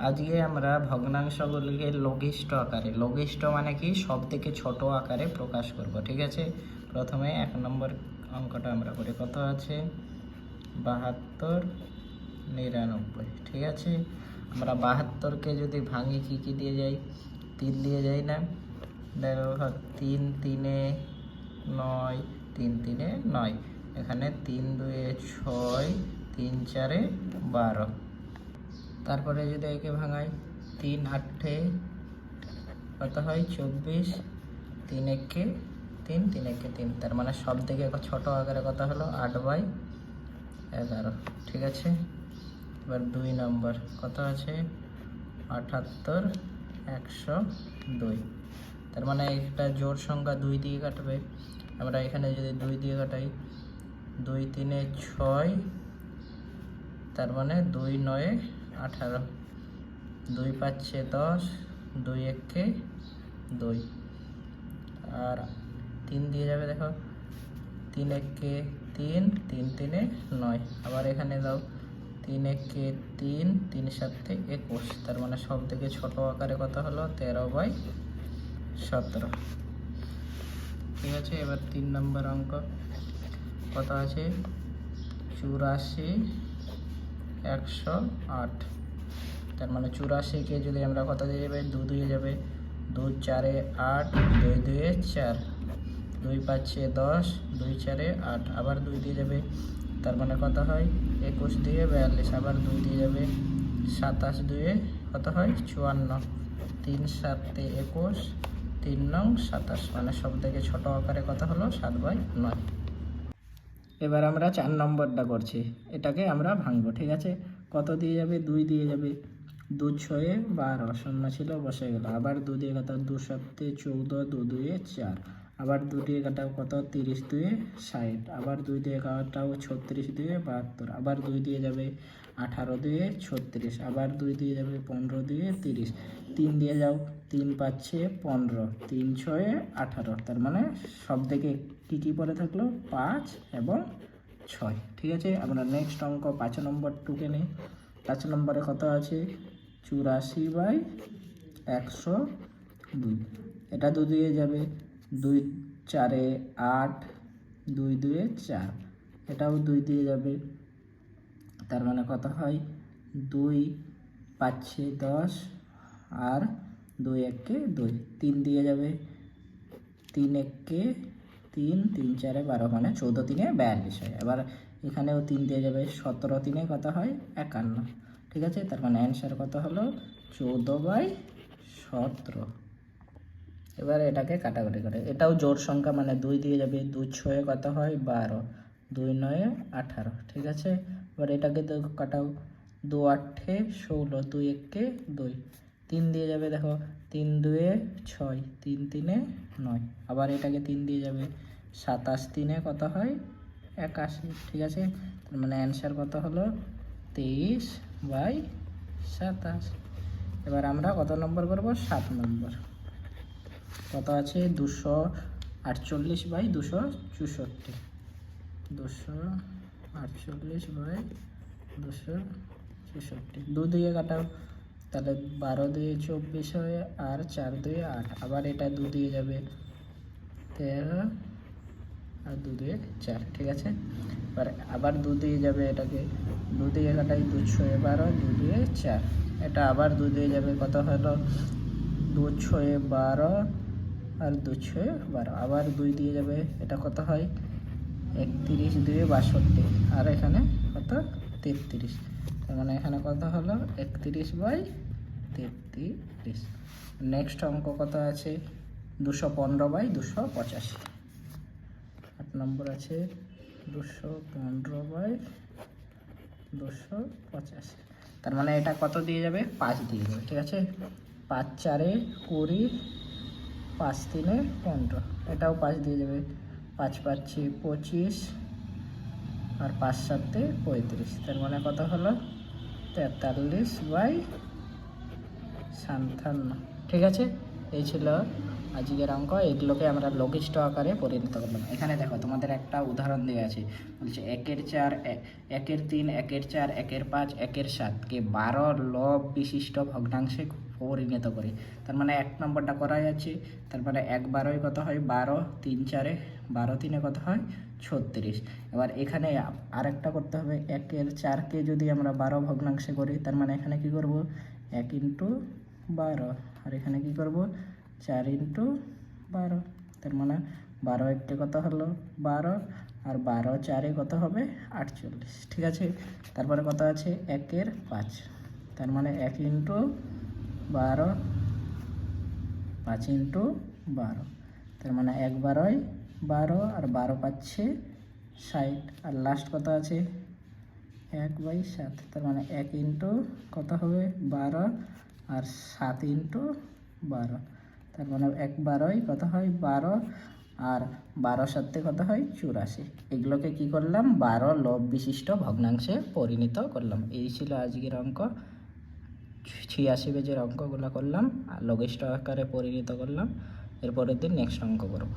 আজকে আমরা ভগ্নাংশগুলিকে লঘিষ্ঠ আকারে, লঘিষ্ঠ মানে কি? সব থেকে ছোট আকারে প্রকাশ করব, ঠিক আছে? প্রথমে এক নম্বর অঙ্কটা আমরা করি, কত আছে? বাহাত্তর নিরানব্বই, ঠিক আছে? আমরা বাহাত্তরকে যদি ভাঙি, কি কি দিয়ে যাই? তিন দিয়ে যাই না? দেখো তিন, তিনে নয়, তিন, তিনে নয়। এখানে তিন, দুয়ে ছয়, তিন, চারে বারো। তারপরে যদি একে ভাঙাই তিন, আটে, কত হয়? চব্বিশ। তিন একে তিন তিন একে তিন। তার মানে সব থেকে ছোট আকারে কত হলো? আট বাই এগারো। ঠিক আছে? এবার দুই নম্বর। কত আছে? আটাত্তর, একশো দুই। তার মানে একটা জোর সংখ্যা দুই দিয়ে কাটবে। আমরা এখানে যদি দুই দিয়ে কাটাই, দুই, তিনে ছয়, তার মানে দুই, নয়ে আঠারো। দুই পাচ্ছে দশ, দুই এককে দুই। আর তিন দিয়ে যাবে দেখো। তিন এককে তিন তিন তিনে নয়। আবার এখানে দাও। তিন এককে তিন তিন সাতে একুশ। তার মানে সব থেকে ছোটো আকারে কত হলো? তেরো বাই সতেরো। ঠিক আছে, এবার তিন নম্বর অঙ্ক। কত আছে? চুরাশি, একশো আট। তার মানে চুরাশিকে যদি আমরা কত দিয়ে যাবে, দু দিয়ে যাবে। দু চারে আট, দুই দুয়ে চার। দুই পাঁচে দশ, দুই চারে আট। আবার দুই দিয়ে যাবে, তার মানে কত হয়? একুশ দিয়ে বিয়াল্লিশ। আবার দুই দিয়ে যাবে, সাতাশ দুয়ে কত হয়? চুয়ান্ন। তিন সাতে একুশ, তিন নং সাতাশ। মানে সব থেকে ছোটো আকারে কত হলো? সাত বাই নয়। এবার আমরা চার নম্বরটা করছি। এটাকে আমরা ভাঙবো, ঠিক আছে? কত দিয়ে যাবে? দুই দিয়ে যাবে। দু ছয়ে বারো শূন্য ছিল, বসে গেল। আবার দু দিয়ে কাটাও দু সপ্তাহে চৌদ্দ দু দুয়ে চার। আবার দু দিয়ে কত? তিরিশ দুয়ে ষাট। আবার দুই দিয়ে কাটাও ছত্রিশ দুয়ে বাহাত্তর। আবার দুই দিয়ে যাবে আঠারো দুয়ে ছত্রিশ। আবার দুই দিয়ে যাবে পনেরো দুয়ে তিরিশ। তিন দিয়ে যাও, তিন পাচ্ছে পনেরো। তিন ছয়ে আঠারো। তার মানে সব থেকে কী কী পরে থাকল? পাঁচ এবং ছয়। ঠিক আছে? আমরা নেক্সট অঙ্ক পাঁচ নম্বর টুকে নিই। পাঁচ নম্বরে কত আছে? চুরাশি বাই একশো দুই। এটা দু দিয়ে যাবে। দুই চারে আট, দুই দুয়ে চার। এটাও দুই দিয়ে যাবে। তার মানে কত হয়? দুই পাচ্ছে দশ আর দুই এককে দুই। তিন দিয়ে যাবে। তিন এককে তিন তিন চারে বারো মানে চৌদ্দ তিনে বিয়াল্লিশ হয়। এবার এখানেও তিন দিয়ে যাবে। সতেরো তিনে কত হয়? একান্ন। ঠিক আছে? তার মানে অ্যান্সার কত হলো? চৌদ্দ বাই সতেরো। এবার এটাকে কাটাকাটি করে। এটাও জোর সংখ্যা মানে দুই দিয়ে যাবে। দুই ছয়ে কত হয়? বারো। দুই নয়ে আঠারো। ঠিক আছে? এবার এটাকে তো কাটাও। দু আটে ষোলো, দুই এককে দুই। তিন দিয়ে যাবে, দেখো। তিন দুয়ে ছয়, তিন তিনে নয়। আবার এটাকে তিন দিয়ে যাবে। সাতাশ তিনে কত হয়? একাশি। ঠিক আছে? তার মানে অ্যান্সার কত হলো? তেইশ বাই সাতাশ। এবার আমরা কত নম্বর করব? সাত নম্বর। কত আছে? দুশো আটচল্লিশ বাই দুশো চৌষট্টি। দুশো আটচল্লিশ বাই দুশো চৌষট্টি। দু দিয়ে কাটাও। তাহলে বারো দিয়ে চব্বিশ হয় আর চার দুয়ে আট। আবার এটা দু দিয়ে যাবে। তেরো আর দু দিয়ে চার, ঠিক আছে? এবার আবার দু দিয়ে যাবে এটাকে। দু দিয়ে কাটাই দু ছয়ে বারো দু দিয়ে চার। এটা আবার দু দিয়ে যাবে কত হলো? দু ছয়ে বারো আর দু ছয়ে বারো। আবার দুই দিয়ে যাবে। এটা কত হয়? একত্রিশ দুয়ে বাষট্টি। আর এখানে কত? তেত্রিশ। তার মানে এখানে কত হলো? একত্রিশ বাই তেত্রিশ। নেক্সট অঙ্ক কত আছে? দুশো পনেরো বাই দুশো পঁচাশি। নম্বর আছে দুশো পনেরো বাই দুশো পঁচাশি। তার মানে এটা কত দিয়ে যাবে? পাঁচ দিয়ে যাবে, ঠিক আছে? পাঁচ চারে কুড়ি, পাঁচ তিনে পনেরো। এটাও পাঁচ দিয়ে যাবে। পাঁচ পাঁচে পঁচিশ আর পাঁচ সাতে পঁয়ত্রিশ। তার মানে কত হলো? তেতাল্লিশ বাই সাতান্ন, ঠিক আছে? এই ছিল আজকের অঙ্ক। এগুলোকে আমরা লঘিষ্ঠ আকারে পরিণত করলাম এখানে দেখো, তোমাদের একটা উদাহরণ দেওয়া আছে। বলছে, একের চার একের তিন, একের চার, একের পাঁচ, একের সাতকে বারো লব বিশিষ্ট ভগ্নাংশে পরিণত করি। তার মানে এক নম্বরটা করা যাচ্ছে। তার মানে এক বারোয় কত হয়? বারো, তিন চারে, বারো তিনে কত হয়? ছত্রিশ। এবার এখানে আরেকটা করতে হবে। একের চারকে যদি আমরা বারো ভগ্নাংশে করি, তার মানে এখানে কি করব? এক ইন্টু বারো। আর এখানে কি করব? চার ইন্টু বারো। তার মানে বারো একটি কত হলো? বারো। আর বারো চারে কত হবে? আটচল্লিশ। ঠিক আছে? তারপরে কত আছে? একের পাঁচ। তার মানে এক ইন্টু বারো, পাঁচ ইন্টু বারো। তার মানে এক বারোয় বারো আর বারো পাচ্ছে ষাট। আর লাস্ট কত আছে? এক বাই সাত। তার মানে এক ইন্টু কত হবে? বারো। আর সাত ইন্টু বারো। তার মানে এক বারোই কত হয়? বারো। আর বারো সাথে কত হয়? চুরাশি। এগুলোকে কি করলাম? বারো লব বিশিষ্ট ভগ্নাংশে পরিণত করলাম। এই ছিল আজকের অঙ্ক। ছিয়াশি পেজের অঙ্কগুলো করলাম আর লঘিষ্ঠ আকারে পরিণত করলাম। এরপরের দিন নেক্সট অঙ্ক করব।